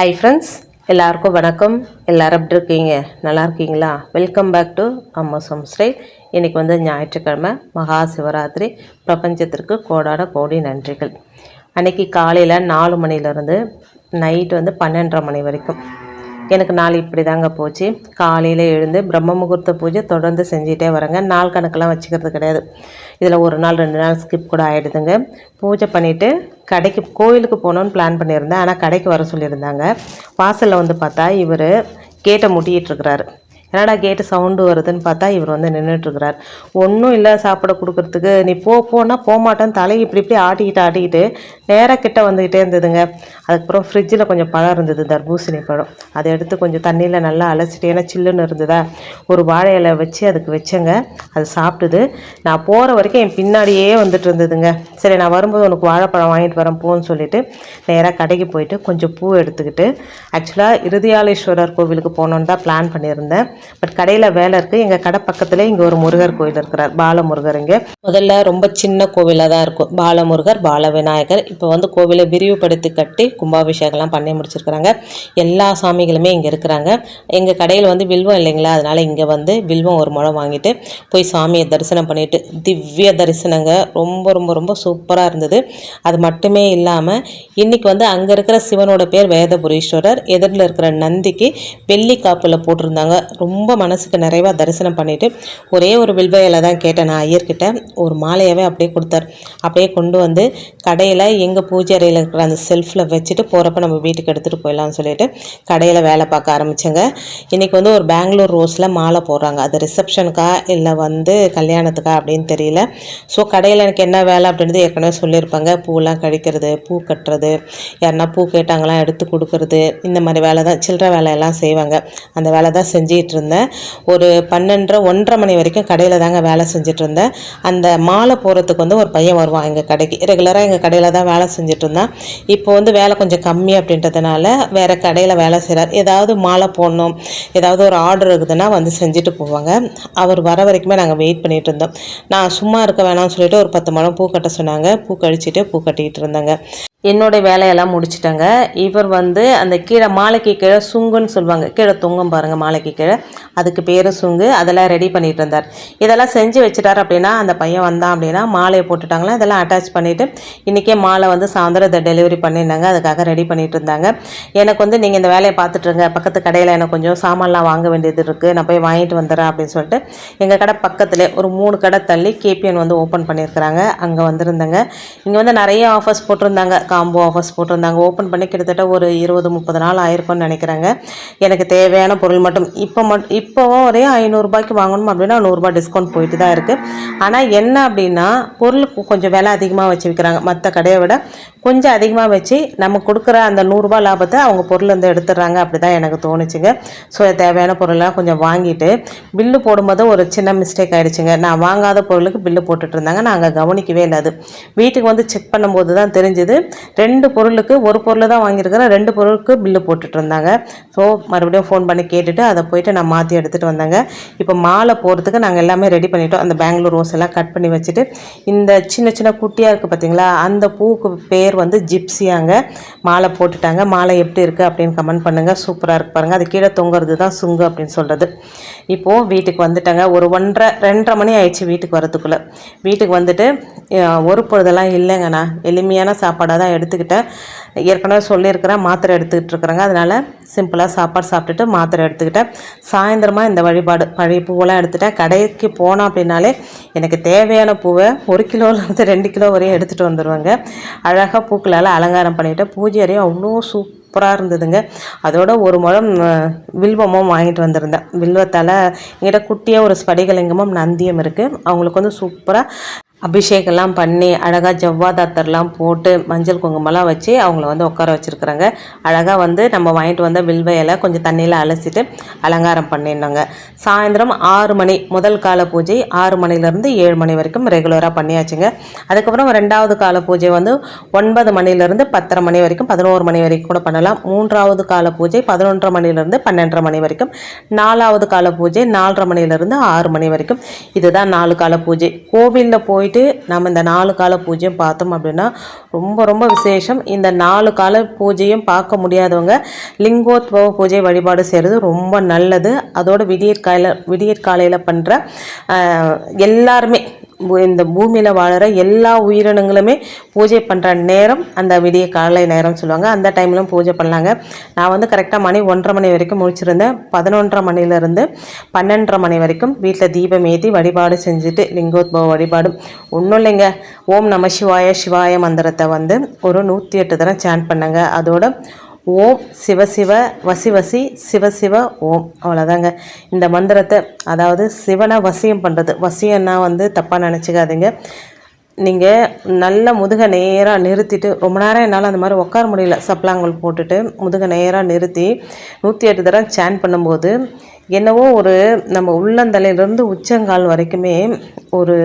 Hi friends எல்லாருக்கும் வணக்கம். எல்லோரும் எப்படி இருக்கீங்க? நல்லா இருக்கீங்களா? Welcome back to Amma some style. இன்றைக்கி வந்து ஞாயிற்றுக்கிழமை மகா சிவராத்திரி. பிரபஞ்சத்திற்கு கோடான கோடி நன்றிகள். அன்றைக்கி காலையில் நாலு மணிலேருந்து நைட்டு வந்து பன்னெண்டரை மணி வரைக்கும் எனக்கு நாள் இப்படி தாங்க போச்சு. காலையில் எழுந்து பிரம்ம முகூர்த்த பூஜை தொடர்ந்து செஞ்சுட்டே வரேங்க. நாள் கணக்கெலாம் வச்சுக்கிறது கிடையாது. இதில் ஒரு நாள் ரெண்டு நாள் ஸ்கிப் கூட ஆகிடுதுங்க பூஜை பண்ணிவிட்டு கடைக்கு கோயிலுக்கு போகணுன்னு பிளான் பண்ணியிருந்தேன். ஆனால் கடைக்கு வர சொல்லியிருந்தாங்க. வாசலில் வந்து பார்த்தா இவர் கேட்டை முட்டிகிட்டு இருக்கிறாரு என்னடா கேட்டு சவுண்டு வருதுன்னு பார்த்தா இவர் வந்து நின்றுட்டுருக்கிறார் ஒன்றும் இல்லை சாப்பிட கொடுக்கறதுக்கு. நீ போ போனால் போக மாட்டேன்னு தலையை இப்படி இப்படி ஆட்டிக்கிட்டு ஆட்டிக்கிட்டு நேராக கிட்ட வந்துக்கிட்டே இருந்ததுங்க. அதுக்கப்புறம் ஃப்ரிட்ஜில் கொஞ்சம் பழம் இருந்தது தர்பூசணி பழம். அதை எடுத்து கொஞ்சம் தண்ணியில் நல்லா அலசிட்டு ஏன்னா சில்லுன்னு இருந்ததா. ஒரு வாழை இலை வச்சு அதுக்கு வச்சேங்க. அது சாப்பிட்டுது. நான் போகிற வரைக்கும் என் பின்னாடியே வந்துட்டு இருந்ததுங்க. சரி நான் வரும்போது உனக்கு வாழைப்பழம் வாங்கிட்டு வரேன் போன்னு சொல்லிட்டு நேராக கடைக்கு போயிட்டு கொஞ்சம் பூ எடுத்துக்கிட்டு ஆக்சுவலாக இருதயாலேஸ்வரர் கோவிலுக்கு போகணுன்னு தான் பிளான் பண்ணியிருந்தேன். பட் கடையில் வேலை இருக்குது எங்கள் கடை பக்கத்தில் இங்கே ஒரு முருகர் கோயில் இருக்கிறார். பாலமுருகர் இங்கே. முதல்ல ரொம்ப சின்ன கோவிலாக தான் இருக்கும். பாலமுருகர் பால விநாயகர் இப்போ வந்து கோவிலை விரிவுபடுத்தி கட்டி கும்பாபிஷேகம்லாம் பண்ணி முடிச்சிருக்கிறாங்க. எல்லா சாமிகளுமே இங்கே இருக்கிறாங்க. எங்கள் கடையில் வந்து வில்வம் இல்லைங்களா? அதனால் இங்கே வந்து வில்வம் ஒரு முழம் வாங்கிட்டு போய் சாமியை தரிசனம் பண்ணிட்டு திவ்ய தரிசனங்க ரொம்ப ரொம்ப ரொம்ப சூப்பராக இருந்தது. அது மட்டுமே இல்லாமல் இன்றைக்கி வந்து அங்கே இருக்கிற சிவனோட பேர் வேதபுரீஸ்வரர். எதிரில் இருக்கிற நந்திக்கு வெள்ளி காப்பில் போட்டிருந்தாங்க. ரொம்ப ரொம்ப மனசுக்கு நிறைவாக தரிசனம் பண்ணிவிட்டு ஒரே ஒரு வில்வையில் தான் கேட்டேன். நான் ஐயர்கிட்ட ஒரு மாலையாகவே அப்படியே கொடுத்தார். அப்படியே கொண்டு வந்து கடையில் எங்கள் பூஜை அறையில் இருக்கிற அந்த செல்ஃபில் வச்சுட்டு போகிறப்ப நம்ம வீட்டுக்கு எடுத்துகிட்டு போயிடலாம்னு சொல்லிட்டு கடையில் வேலை பார்க்க ஆரம்பித்தேங்க இன்றைக்கி வந்து ஒரு பெங்களூர் ரோஸில் மாலை போடுறாங்க. அது ரிசப்ஷனுக்கா இல்லை வந்து கல்யாணத்துக்கா அப்படின்னு தெரியல. ஸோ கடையில் எனக்கு என்ன வேலை அப்படின்றது ஏற்கனவே சொல்லியிருப்பாங்க. பூலாம் கழிக்கிறது பூ கட்டுறது யாருன்னா பூ கேட்டாங்களாம் எடுத்து கொடுக்கறது இந்த மாதிரி வேலை தான் சில்லற வேலையெல்லாம் செய்வாங்க. அந்த வேலை தான் செஞ்சிகிட்டு இருந்தேன் ஒரு பன்னெண்டரை ஒன்றரை மணி வரைக்கும் கடையில் தாங்க வேலை செஞ்சுட்டு இருந்தேன் அந்த மாலை போகிறதுக்கு வந்து ஒரு பையன் வருவான் எங்கள் கடைக்கு. ரெகுலராக எங்கள் கடையில் தான் வேலை செஞ்சுட்டு இருந்தான் இப்போ வந்து வேலை கொஞ்சம் கம்மி அப்படின்றதுனால வேறு கடையில் வேலை செய்கிறார் ஏதாவது மாலை போடணும் ஏதாவது ஒரு ஆர்டர் இருக்குதுன்னா வந்து செஞ்சுட்டு போவாங்க. அவர் வர வரைக்குமே நாங்கள் வெயிட் பண்ணிகிட்டு இருந்தோம் நான் சும்மா இருக்க வேணாம்னு சொல்லிட்டு ஒரு பத்து மணம் பூ கட்ட சொன்னாங்க. பூ கழிச்சிட்டு பூ கட்டிக்கிட்டு இருந்தாங்க. என்னோடய வேலையெல்லாம் முடிச்சிட்டாங்க. இவர் வந்து அந்த கீழே மாலைக்கு கீழே சுங்குன்னு சொல்லுவாங்க. கீழே தொங்கும் பாருங்கள் மாலைக்கு கீழே. அதுக்கு பேர் சுங்கு. அதெல்லாம் ரெடி பண்ணிட்டு இருந்தார். இதெல்லாம் செஞ்சு வச்சுட்டார் அப்படின்னா அந்த பையன் வந்தான் அப்படின்னா மாலையை போட்டுட்டாங்களா இதெல்லாம் அட்டாச் பண்ணிவிட்டு இன்றைக்கே மாலை வந்து சாயந்தரம் இதை டெலிவரி பண்ணியிருந்தாங்க. அதுக்காக ரெடி பண்ணிட்டு இருந்தாங்க. எனக்கு வந்து நீங்கள் இந்த வேலையை பார்த்துட்ருங்க பக்கத்து கடையில் எனக்கு கொஞ்சம் சாமான்லாம் வாங்க வேண்டியது இருக்குது நான் போய் வாங்கிட்டு வந்துடுறேன் அப்படின்னு சொல்லிட்டு எங்கள் கடை பக்கத்தில் ஒரு மூணு கடை தள்ளி கேபிஎன் வந்து ஓப்பன் பண்ணியிருக்கிறாங்க. அங்கே வந்திருந்தாங்க. இங்கே வந்து நிறைய ஆஃபர்ஸ் போட்டிருந்தாங்க. காம்போ ஆஃபர்ஸ் போட்டிருந்தாங்க. ஓப்பன் பண்ணி கிட்டத்தட்ட ஒரு இருபது முப்பது நாள் ஆயிருக்கும்னு நினைக்கிறாங்க. எனக்கு தேவையான பொருள் மட்டும் இப்போ மட்டும் இப்போவும் ஒரே ஐநூறுரூபாய்க்கு வாங்கணும் அப்படின்னா நூறுரூபா டிஸ்கவுண்ட் போயிட்டு தான் இருக்குது ஆனால் என்ன அப்படின்னா பொருளுக்கு கொஞ்சம் விலை அதிகமாக வச்சு விற்கிறாங்க மற்ற கடையை விட கொஞ்சம் அதிகமாக வச்சு நம்ம கொடுக்குற அந்த நூறுரூபா லாபத்தை அவங்க பொருள் வந்து எடுத்துடுறாங்க அப்படி தான் எனக்கு தோணுச்சுங்க. ஸோ தேவையான பொருளெல்லாம் கொஞ்சம் வாங்கிட்டு பில்லு போடும்போது ஒரு சின்ன மிஸ்டேக் ஆகிடுச்சுங்க நான் வாங்காத பொருளுக்கு பில்லு போட்டுட்டு இருந்தாங்க. நாங்கள் கவனிக்கவே இல்லை அது. வீட்டுக்கு வந்து செக் பண்ணும்போது தான் தெரிஞ்சுது. ரெண்டு பொருளுக்கு ஒரு பொருள் தான் வாங்கியிருக்கிறேன். ரெண்டு பொருளுக்கு பில்லு போட்டுட்டு இருந்தாங்க. ஸோ மறுபடியும் ஃபோன் பண்ணி கேட்டுட்டு அதை போயிட்டு நான் மாற்றி எடுத்துகிட்டு வந்தாங்க. இப்போ மாலை போகிறதுக்கு நாங்கள் எல்லாமே ரெடி பண்ணிட்டோம். அந்த பெங்களூர் ரோஸ் எல்லாம் கட் பண்ணி வச்சுட்டு இந்த சின்ன சின்ன குட்டியாக இருக்குது பார்த்தீங்களா அந்த பூவுக்கு பேர் வந்து ஜிப்சியாங்க. மாலை போட்டுட்டாங்க. மாலை எப்படி இருக்குது அப்படின்னு கமெண்ட் பண்ணுங்கள் சூப்பராக இருக்கு பாருங்கள் அது கீழே தொங்குறது தான் சுங்கு அப்படின்னு சொல்கிறது இப்போது வீட்டுக்கு வந்துட்டாங்க. ஒரு ஒன்றரை ரெண்டரை மணி ஆயிடுச்சு வீட்டுக்கு வரதுக்குள்ளே வீட்டுக்கு வந்துட்டு ஒரு பொழுதெல்லாம் இல்லைங்கண்ணா. எளிமையான சாப்பாடாக தான் எடுத்துக்கிட்டேன். ஏற்கனவே சொல்லியிருக்கிறேன் மாத்திரை எடுத்துக்கிட்டு இருக்கிறேங்க. அதனால் சிம்பிளாக சாப்பாடு சாப்பிட்டுட்டு மாத்திரை எடுத்துக்கிட்டேன். சாயந்தரமாக இந்த வழிபாடு பழைய பூவெல்லாம் எடுத்துட்டேன். கடைக்கு போனோம் அப்படின்னாலே எனக்கு தேவையான பூவை ஒரு கிலோலேருந்து ரெண்டு கிலோ வரையும் எடுத்துகிட்டு வந்துடுவாங்க அழகாக பூக்களால் அலங்காரம் பண்ணிவிட்டு பூஜை அறையும் அவ்வளோ சூப்பராக இருந்ததுங்க. அதோட ஒரு முழம் வில்வமும் வாங்கிட்டு வந்திருந்தேன். வில்வத்தால் எங்கிட்ட குட்டியாக ஒரு ஸ்படிகலிங்கமும் நந்தியம் இருக்குது அவங்களுக்கு வந்து சூப்பராக அபிஷேகம்லாம் பண்ணி அழகாக ஜவ்வாதாத்தர்லாம் போட்டு மஞ்சள் குங்குமம்லாம் வச்சு அவங்கள வந்து உட்கார வச்சுருக்குறாங்க. அழகாக வந்து நம்ம வாங்கிட்டு வந்த வில்வையில் கொஞ்சம் தண்ணியில் அலசிட்டு அலங்காரம் பண்ணியிருந்தாங்க சாயந்தரம் ஆறு மணி முதல் கால பூஜை ஆறு மணிலேருந்து ஏழு மணி வரைக்கும் ரெகுலராக பண்ணியாச்சுங்க. அதுக்கப்புறம் ரெண்டாவது கால பூஜை வந்து ஒன்பது மணிலேருந்து பத்தரை மணி வரைக்கும் பதினோரு மணி வரைக்கும் கூட பண்ணலாம். மூன்றாவது கால பூஜை பதினொன்றரை மணிலேருந்து பன்னெண்டரை மணி வரைக்கும். நாலாவது கால பூஜை நாலரை மணிலேருந்து ஆறு மணி வரைக்கும். இதுதான் நாலு கால பூஜை. கோவிலில் போய் போயிட்டு நம்ம இந்த நாலு கால பூஜையும் பார்த்தோம் அப்படின்னா ரொம்ப ரொம்ப விசேஷம். இந்த நாலு கால பூஜையும் பார்க்க முடியாதவங்க லிங்கோத்பவ பூஜை வழிபாடு செய்கிறது ரொம்ப நல்லது. அதோட விடியற்காலையில் விடியற்காலையில் பண்ணுற எல்லாருமே இந்த பூமியில் வாழ்கிற எல்லா உயிரினங்களுமே பூஜை பண்ணுற நேரம் அந்த விடிய காலை நேரம் சொல்லுவாங்க. அந்த டைம்லும் பூஜை பண்ணலாங்க நான் வந்து கரெக்டாக மணி ஒன்றரை மணி வரைக்கும் முடிச்சிருந்தேன் பதினொன்றரை மணிலேருந்து பன்னெண்டரை மணி வரைக்கும் வீட்டில் தீபம் ஏற்றி வழிபாடு செஞ்சுட்டு லிங்கோத்பவ வழிபாடு ஒன்றும் இல்லைங்க. ஓம் நம சிவாய சிவாய மந்திரத்தை வந்து ஒரு நூற்றி எட்டு தரம் சேன் பண்ணுங்க. அதோட ஓம் சிவசிவ வசி வசி சிவசிவ ஓம். அவ்வளோதாங்க இந்த மந்திரத்தை அதாவது சிவனை வசியம் பண்ணுறது வசியம்னா வந்து தப்பாக நினச்சிக்காதீங்க. நீங்கள் நல்ல முதுக நேராக நிறுத்திட்டு ரொம்ப நேரம் என்னால் அந்த மாதிரி உட்கார முடியல. சப்ளாங்கல் போட்டுட்டு முதுக நேராக நிறுத்தி நூற்றி எட்டு தடவை சேன் பண்ணும்போது என்னவோ ஒரு நம்ம உள்ளந்தலையிலேருந்து உச்சங்கால் வரைக்குமே ஒரு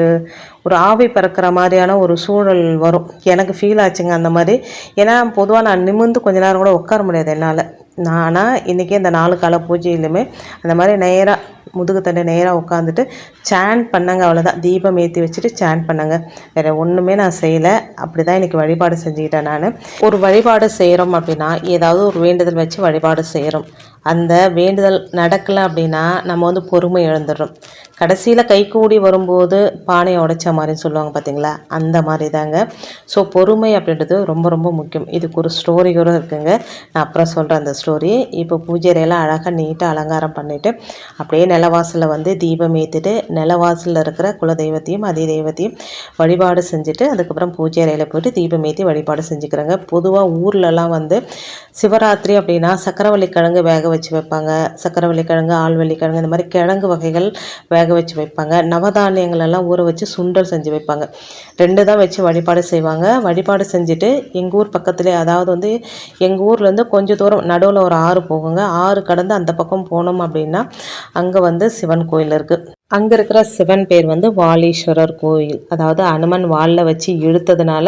ஒரு ஆவி பறக்கிற மாதிரியான ஒரு சூழல் வரும். எனக்கு ஃபீல் ஆச்சுங்க அந்த மாதிரி. ஏன்னா பொதுவாக நான் நிமிர்ந்து கொஞ்ச நேரம் கூட உட்கார முடியாது என்னால். நானாக இன்றைக்கி இந்த நாலு கால பூஜையிலுமே அந்த மாதிரி நேராக முதுகு தண்டை நேராக உட்காந்துட்டு சேன் பண்ணங்க அவ்வளோதான் தீபம் ஏற்றி வச்சுட்டு சேன் பண்ணங்க. வேறு ஒன்றுமே நான் செய்யலை. அப்படி தான் இன்றைக்கி வழிபாடு செஞ்சுக்கிட்டேன் நான். ஒரு வழிபாடு செய்கிறோம் அப்படின்னா ஏதாவது ஒரு வேண்டுதல் வச்சு வழிபாடு செய்கிறோம் அந்த வேண்டுதல் நடக்கலை அப்படின்னா நம்ம வந்து பொறுமை இழந்துடுறோம். கடைசியில் கைக்கூடி வரும்போது பானையை உடைச்ச மாதிரின்னு சொல்லுவாங்க பார்த்தீங்களா அந்த மாதிரி தாங்க ஸோ பொறுமை அப்படின்றது ரொம்ப ரொம்ப முக்கியம். இதுக்கு ஒரு ஸ்டோரி கூட இருக்குங்க. நான் அப்புறம் சொல்கிறேன் அந்த ஸ்டோரி இப்போ பூஜை அழகாக நீட்டாக அலங்காரம் பண்ணிவிட்டு அப்படியே நிலவாசலில் வந்து தீபம் ஏற்றிட்டு நிலவாசலில் இருக்கிற குலதெய்வத்தையும் அதே தெய்வத்தையும் வழிபாடு செஞ்சுட்டு அதுக்கப்புறம் பூஜை அறையில் போயிட்டு தீபம் ஏற்றி வழிபாடு செஞ்சுக்கிறாங்க. பொதுவாக ஊர்லலாம் வந்து சிவராத்திரி அப்படின்னா சக்கரவள்ளி கிழங்கு வேக வச்சு வைப்பாங்க. சக்கரவள்ளி கிழங்கு ஆள்வள்ளி கிழங்கு இந்த மாதிரி கிழங்கு வகைகள் வேக வச்சு வைப்பாங்க. நவதானியங்கள் எல்லாம் ஊற வச்சு சுண்டல் செஞ்சு வைப்பாங்க. ரெண்டு தான் வச்சு வழிபாடு செய்வாங்க. வழிபாடு செஞ்சுட்டு எங்கள் ஊர் பக்கத்துலேயே அதாவது வந்து எங்கள் ஊர்லேருந்து கொஞ்சம் தூரம் நடுவில் ஒரு ஆறு போகுங்க. ஆறு கடந்து அந்த பக்கம் போனோம் அப்படின்னா அங்கே வந்து சிவன் கோயில் இருக்குது அங்கே இருக்கிற சிவன் பேர் வந்து வாலீஸ்வரர் கோயில். அதாவது அனுமன் வாலில் வச்சு இழுத்ததுனால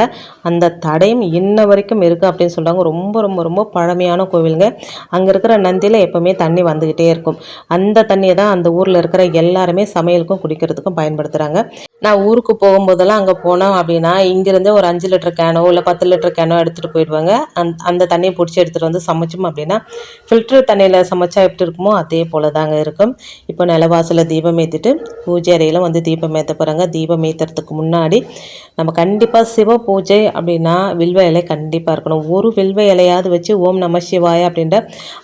அந்த தடையும் இன்ன வரைக்கும் இருக்குது அப்படின்னு சொல்கிறாங்க ரொம்ப ரொம்ப ரொம்ப பழமையான கோவிலுங்க. அங்கே இருக்கிற நந்தியில் எப்போவுமே தண்ணி வந்துக்கிட்டே இருக்கும். அந்த தண்ணியை தான் அந்த ஊரில் இருக்கிற எல்லாருமே சமையலுக்கும் குடிக்கிறதுக்கும் பயன்படுத்துகிறாங்க நான் ஊருக்கு போகும்போதெல்லாம் அங்கே போனோம் அப்படின்னா இங்கேருந்தே ஒரு அஞ்சு லிட்டர் கேனோ இல்லை பத்து லிட்டர் கேனோ எடுத்துகிட்டு போயிடுவாங்க. அந் அந்த தண்ணியை பிடிச்சி எடுத்துகிட்டு வந்து சமைச்சோம் அப்படின்னா ஃபில்டர் தண்ணியில் சமைச்சா எப்படி இருக்குமோ அதே போல் தாங்க இருக்கும். இப்போ நிலவாசலில் தீபம் ஏற்றிட்டு பூஜை அறையில் வந்து தீபம் ஏற்ற போகிறாங்க தீபம் ஏற்றுறதுக்கு முன்னாடி நம்ம கண்டிப்பாக சிவ பூஜை அப்படின்னா வில்வ இலை கண்டிப்பாக இருக்கணும். ஒரு வில்வ இலையாவது வச்சு ஓம் நம சிவாய அப்படின்ற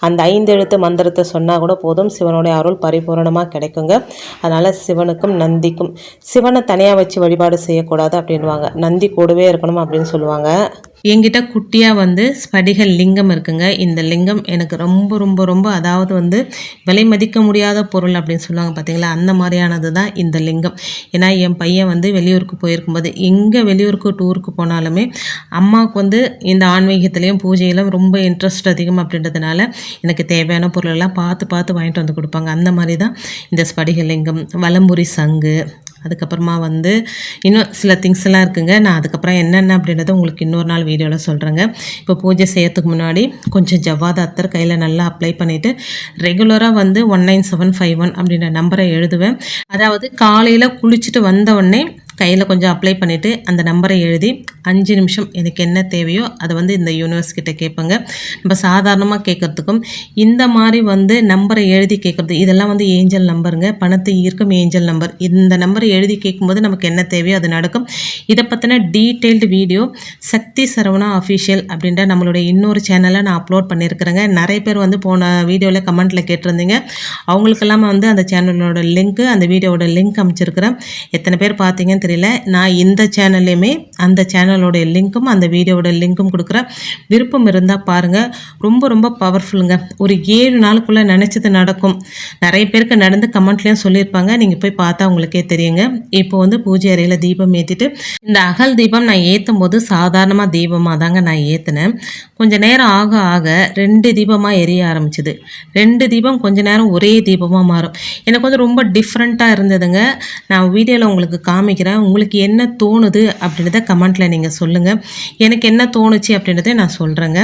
அந்த ஐந்து எழுத்து மந்திரத்தை சொன்னால் கூட போதும். சிவனுடைய அருள் பரிபூரணமாக கிடைக்குங்க. அதனால் சிவனுக்கும் நந்திக்கும். சிவனை தனியாக வச்சு வழிபாடு செய்யக்கூடாது அப்படின்வாங்க நந்தி கூடவே இருக்கணும் அப்படின்னு சொல்லுவாங்க. என்கிட்ட குட்டியாக வந்து ஸ்படிக லிங்கம் இருக்குங்க. இந்த லிங்கம் எனக்கு ரொம்ப ரொம்ப ரொம்ப அதாவது வந்து விலை மதிக்க முடியாத பொருள் அப்படின்னு சொல்லுவாங்க பார்த்தீங்களா அந்த மாதிரியானது தான் இந்த லிங்கம். ஏன்னா என் பையன் வந்து வெளியூருக்கு போயிருக்கும்போது எங்கே வெளியூருக்கு டூருக்கு போனாலுமே அம்மாவுக்கு வந்து இந்த ஆன்மீகத்துலேயும் பூஜையிலும் ரொம்ப இன்ட்ரெஸ்ட் அதிகம் அப்படின்றதுனால எனக்கு தேவையான பொருளெல்லாம் பார்த்து பார்த்து வாங்கிட்டு வந்து கொடுப்பாங்க. அந்த மாதிரி தான் இந்த ஸ்படிக லிங்கம். வலம்புரி சங்கு அதுக்கப்புறமா வந்து இன்னும் சில திங்ஸ் எல்லாம் இருக்குங்க. நான் அதுக்கப்புறம் என்னென்ன அப்படின்றத உங்களுக்கு இன்னொரு நாள் வீடியோவில் சொல்கிறேங்க இப்போ பூஜை செய்யறதுக்கு முன்னாடி கொஞ்சம் ஜவ்வாத அத்தர் கையில் நல்லா அப்ளை பண்ணிவிட்டு ரெகுலராக வந்து one nine seven five one அப்படின்ற நம்பரை எழுதுவேன். அதாவது காலையில் குளிச்சுட்டு வந்த உடனே கையில் கொஞ்சம் அப்ளை பண்ணிவிட்டு அந்த நம்பரை எழுதி அஞ்சு நிமிஷம் எனக்கு என்ன தேவையோ அதை வந்து இந்த யூனிவர்ஸ் கிட்டே கேட்பேங்க. நம்ம சாதாரணமாக கேட்குறதுக்கும் இந்த மாதிரி வந்து நம்பரை எழுதி கேட்குறது இதெல்லாம் வந்து ஏஞ்சல் நம்பருங்க பணத்தை ஈர்க்கும் ஏஞ்சல் நம்பர் இந்த நம்பரை எழுதி கேட்கும்போது நமக்கு என்ன தேவையோ அது நடக்கும். இதை பற்றின detailed video Sakthi Saravana official அப்படின்ற நம்மளுடைய இன்னொரு சேனலை நான் அப்லோட் பண்ணியிருக்கிறேங்க. நிறைய பேர் வந்து போன வீடியோவில் கமெண்ட்டில் கேட்டிருந்தீங்க. அவங்களுக்கெல்லாம் வந்து அந்த சேனலோட லிங்க்கு அந்த வீடியோவோட லிங்க் அமைச்சிருக்கிறேன். எத்தனை பேர் பார்த்தீங்கன்னு தெரியல நான் இந்த சேனல்லையுமே அந்த சேனலோட லிங்க்கும் அந்த வீடியோவோட லிங்க்கும் கொடுக்குறேன் விருப்பம் இருந்தால் பாருங்கள் ரொம்ப ரொம்ப பவர்ஃபுல்லுங்க ஒரு ஏழு நாளுக்குள்ளே நினச்சது நடக்கும். நிறைய பேருக்கு நடந்து கமெண்ட்லேயும் சொல்லியிருப்பாங்க. நீங்கள் போய் பார்த்தா உங்களுக்கே தெரியுங்க. இப்போ வந்து பூஜை அறையில் தீபம் ஏற்றிட்டு இந்த அகல் தீபம் நான் ஏற்றும் போது சாதாரணமாக தீபமாக தாங்க நான் ஏற்றினேன் கொஞ்ச நேரம் ஆக ஆக ரெண்டு தீபமாக எரிய ஆரம்பிச்சிது. ரெண்டு தீபம் கொஞ்ச நேரம் ஒரே தீபமாக மாறும். எனக்கு வந்து ரொம்ப டிஃப்ரெண்ட்டாக இருந்ததுங்க. நான் வீடியோவில் உங்களுக்கு காமிக்கிறேன். உங்களுக்கு என்ன தோணுது அப்படின்றத கமெண்ட்டில் நீங்கள் சொல்லுங்கள் எனக்கு என்ன தோணுச்சு அப்படின்றத நான் சொல்கிறேங்க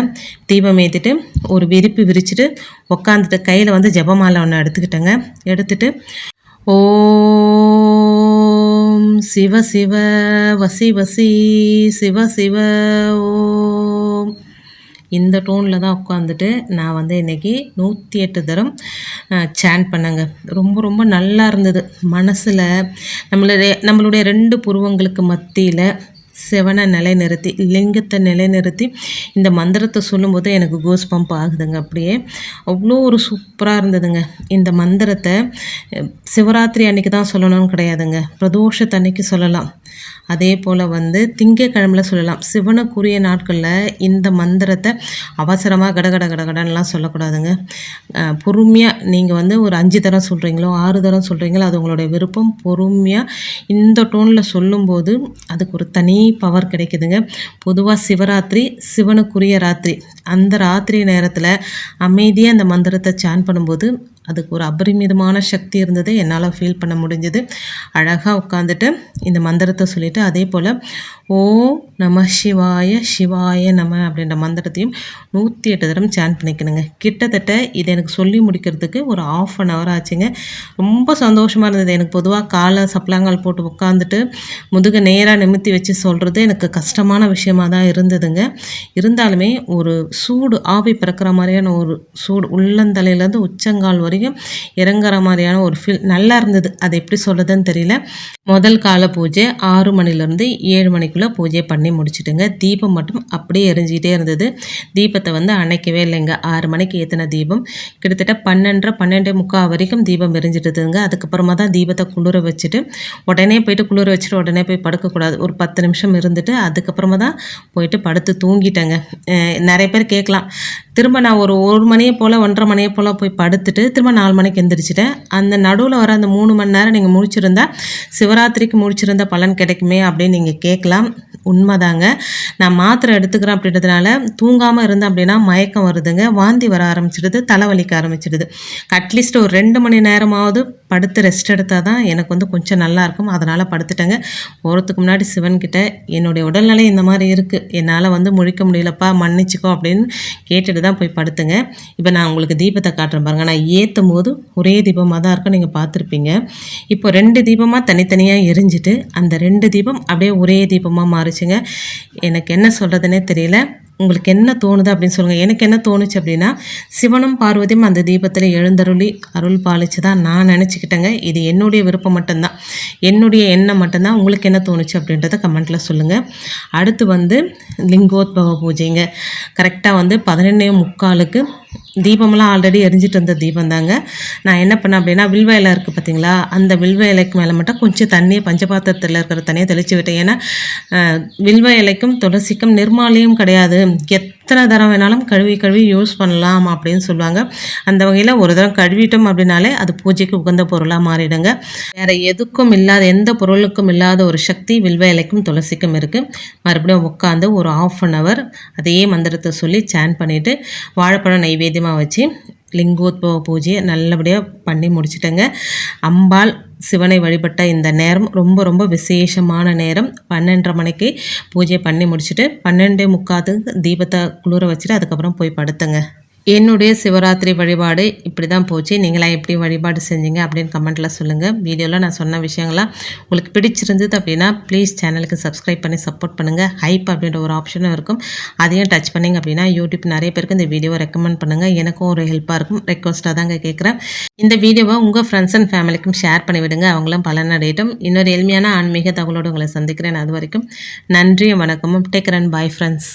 தீபம் ஏற்றிட்டு ஒரு விரிப்பு விரிச்சிட்டு உக்காந்துட்டு கையில் வந்து ஜெபமாலை ஒன்று எடுத்துக்கிட்டேங்க. எடுத்துட்டு ஓம் சிவ சிவ வசி வசி சிவ சிவ ஓம். இந்த டோனில் தான் உட்காந்துட்டு நான் வந்து இன்றைக்கி நூற்றி எட்டு தரம் சேன் பண்ணேங்க. ரொம்ப ரொம்ப நல்லா இருந்தது. மனசில் நம்மளுடைய நம்மளுடைய ரெண்டு புருவங்களுக்கு மத்தியில் சிவனை நிலைநிறுத்தி லிங்கத்தை நிலைநிறுத்தி இந்த மந்திரத்தை சொல்லும்போது எனக்கு கோஸ் பம்ப் ஆகுதுங்க. அப்படியே அவ்வளோ ஒரு சூப்பராக இருந்ததுங்க. இந்த மந்திரத்தை சிவராத்திரி அன்னைக்கு தான் சொல்லணும்னு கிடையாதுங்க. பிரதோஷத்தன்னைக்கு சொல்லலாம். அதே போல் வந்து திங்கக்கிழமையில் சொல்லலாம். சிவனுக்குரிய நாட்களில் இந்த மந்திரத்தை அவசரமாக கடகட கடகடன்லாம் சொல்லக்கூடாதுங்க. பொறுமையாக நீங்கள் வந்து ஒரு அஞ்சு தரம் சொல்கிறீங்களோ ஆறு தரம் சொல்கிறீங்களோ அது உங்களுடைய விருப்பம். பொறுமையாக இந்த டோனில் சொல்லும்போது அதுக்கு ஒரு தனி பவர் கிடைக்குதுங்க. பொதுவாக சிவராத்திரி சிவனுக்குரிய ராத்திரி. அந்த ராத்திரி நேரத்தில் அமைதியாக அந்த மந்திரத்தை சான் பண்ணும்போது அதுக்கு ஒரு அபரிமிதமான சக்தி இருந்தது என்னால் ஃபீல் பண்ண முடிஞ்சது. அழகாக உட்காந்துட்டு இந்த மந்திரத்தை சொல்லிவிட்டு அதே போல் ஓ நம சிவாய சிவாய நம அப்படின்ற மந்திரத்தையும் நூற்றி எட்டு தரம் சேன் பண்ணிக்கணுங்க. கிட்டத்தட்ட இதை எனக்கு சொல்லி முடிக்கிறதுக்கு ஒரு ஆஃப் அன் ஹவர் ஆச்சுங்க. ரொம்ப சந்தோஷமாக இருந்தது. எனக்கு பொதுவாக காலை சப்ளாங்கால் போட்டு உட்காந்துட்டு முதுக நேராக நிமித்தி வச்சு சொல்கிறது எனக்கு கஷ்டமான விஷயமாக தான் இருந்ததுங்க. இருந்தாலுமே ஒரு சூடு ஆவி பிறக்கிற மாதிரியான ஒரு சூடு உள்ளந்தலையிலேருந்து உச்சங்கால் வரைக்கும் இறங்குற மாதிரியான ஒரு ஃபீல் நல்லா இருந்தது. அது எப்படி சொல்கிறதுன்னு தெரியல. முதல் கால பூஜை ஆறு மணிலேருந்து ஏழு மணிக்குள்ளே பூஜை பண்ணி முடிச்சுட்டுங்க. தீபம் மட்டும் அப்படியே எரிஞ்சிக்கிட்டே இருந்தது. தீபத்தை வந்து அணைக்கவே இல்லைங்க. ஆறு மணிக்கு ஏற்றின தீபம். கிட்டத்தட்ட பன்னெண்டரை பன்னெண்டே முக்கால் வரைக்கும் தீபம் எரிஞ்சிட்டுதுங்க. அதுக்கப்புறமா தான் தீபத்தை குளிர வச்சுட்டு உடனே போயிட்டு குளிர வச்சுட்டு உடனே போய் படுக்கக்கூடாது. ஒரு பத்து நிமிஷம் இருந்துட்டு அதுக்கப்புறமா தான் போயிட்டு படுத்து தூங்கிட்டேங்க. நிறைய பேர் கேட்கலாம். திரும்ப நான் ஒரு ஒரு மணியை போல் ஒன்றரை மணியை போல் போய் படுத்துட்டு திரும்ப நாலு மணிக்கு எந்திரிச்சிட்டேன். அந்த நடுவில் வர அந்த மூணு மணி நேரம் நீங்கள் முடிச்சிருந்தா சிவராத்திரிக்கு முடிச்சிருந்த பலன் கிடைக்குமே அப்படின்னு நீங்கள் கேட்கலாம். உண்மைதாங்க. நான் மாத்திரை எடுத்துக்கிறேன் அப்படின்றதுனால தூங்காமல் இருந்தேன் அப்படின்னா மயக்கம் வருதுங்க. வாந்தி வர ஆரம்பிச்சிடுது தலைவலிக்க ஆரம்பிச்சிடுது. அட்லீஸ்ட் ஒரு ரெண்டு மணி நேரமாவது படுத்து ரெஸ்ட் எடுத்தால் தான் எனக்கு வந்து கொஞ்சம் நல்லாயிருக்கும் அதனால் படுத்துட்டேங்க. போகிறதுக்கு முன்னாடி சிவன்கிட்ட என்னுடைய உடல்நிலை இந்த மாதிரி இருக்குது என்னால் வந்து முழிக்க முடியலப்பா மன்னிச்சிக்கோ அப்படின்னு கேட்டுட்டு தான் போய் படுத்துங்க. இப்போ நான் உங்களுக்கு தீபத்தை காட்டுறேன் பாருங்கள் நான் ஏற்றும் போது ஒரே தீபமாக தான் இருக்கும். நீங்கள் பார்த்துருப்பீங்க. இப்போ ரெண்டு தீபமாக தனித்தனியாக எரிஞ்சிட்டு அந்த ரெண்டு தீபம் அப்படியே ஒரே தீபமாக மாறிச்சுங்க. எனக்கு என்ன சொல்கிறதுனே தெரியல. உங்களுக்கு என்ன தோணுது அப்படின்னு சொல்லுங்கள் எனக்கு என்ன தோணுச்சு அப்படின்னா சிவனும் பார்வதியும் அந்த தீபத்தில் எழுந்தருளி அருள் பாலிச்சு தான் நான் நினச்சிக்கிட்டேங்க இது என்னுடைய விருப்பம் மட்டும்தான். என்னுடைய எண்ணம் மட்டும்தான். உங்களுக்கு என்ன தோணுச்சு அப்படின்றத கமெண்ட்டில் சொல்லுங்கள் அடுத்து வந்து லிங்கோத்பவ பூஜைங்க. கரெக்டாக வந்து பதினெண்ணே முக்காலுக்கு தீபமெல்லாம் ஆல்ரெடி எரிஞ்சிட்டு இருந்த தீபம் தாங்க. நான் என்ன பண்ணேன் அப்படின்னா வில்வ இலை இருக்குது பார்த்தீங்களா அந்த வில்வ இலைக்கு மேலே மட்டும் கொஞ்சம் தண்ணியை பஞ்சபாத்திரத்தில் இருக்கிற தண்ணியை தெளித்து விட்டேன். ஏன்னா வில்வ இலைக்கும் துளசிக்கும் நிர்மாலியும் கிடையாது. எத்தனை தரம் வேணாலும் கழுவி கழுவி யூஸ் பண்ணலாம் அப்படின்னு சொல்லுவாங்க. அந்த வகையில் ஒரு தரம் கழுவிட்டோம் அப்படின்னாலே அது பூஜைக்கு உகந்த பொருளாக மாறிடுங்க. வேறு எதுக்கும் இல்லாத எந்த பொருளுக்கும் இல்லாத ஒரு சக்தி வில்வ இலைக்கும் துளசிக்கும் இருக்குது மறுபடியும் உட்காந்து ஒரு ஆஃப் அன் ஹவர் அதே மந்திரத்தை சொல்லி சேன் பண்ணிவிட்டு வாழைப்பழம் நைவேத்தியமாக வச்சு லிங்கோத்பவ பூஜையை நல்லபடியாக பண்ணி முடிச்சிட்டேங்க. அம்பாள் சிவனை வழிபட்ட இந்த நேரம் ரொம்ப ரொம்ப விசேஷமான நேரம். பன்னெண்டரை மணிக்கு பூஜை பண்ணி முடிச்சுட்டு பன்னெண்டே முக்காத்துக்கு தீபத்தை குளிர வச்சுட்டு அதுக்கப்புறம் போய் படுத்துங்க. என்னுடைய சிவராத்திரி வழிபாடு இப்படி தான் போச்சு. நீங்களாம் எப்படி வழிபாடு செஞ்சீங்க அப்படின்னு கமெண்ட்டில் சொல்லுங்கள் வீடியோவில் நான் சொன்ன விஷயங்கள்லாம் உங்களுக்கு பிடிச்சிருந்தது அப்படின்னா ப்ளீஸ் சேனலுக்கு சப்ஸ்கிரைப் பண்ணி சப்போர்ட் பண்ணுங்கள் ஹைப் அப்படின்ற ஒரு ஆப்ஷனும் இருக்கும். அதையும் டச் பண்ணிங்க அப்படின்னா யூடியூப் நிறைய பேருக்கு இந்த வீடியோவை ரெக்கமெண்ட் பண்ணுங்கள் எனக்கும் ஒரு ஹெல்ப்பாக இருக்கும். ரெக்வஸ்ட்டாக தாங்க கேட்குறேன் இந்த வீடியோவை உங்கள் ஃப்ரெண்ட்ஸ் அண்ட் ஃபேமிலிக்கும் ஷேர் பண்ணிவிடுங்க அவங்களும் பலனடையட்டும் இன்னொரு எளிமையான ஆன்மீக தகவலோடு உங்களை சந்திக்கிறேன். அது வரைக்கும் நன்றியும் வணக்கமும். Take run bye friends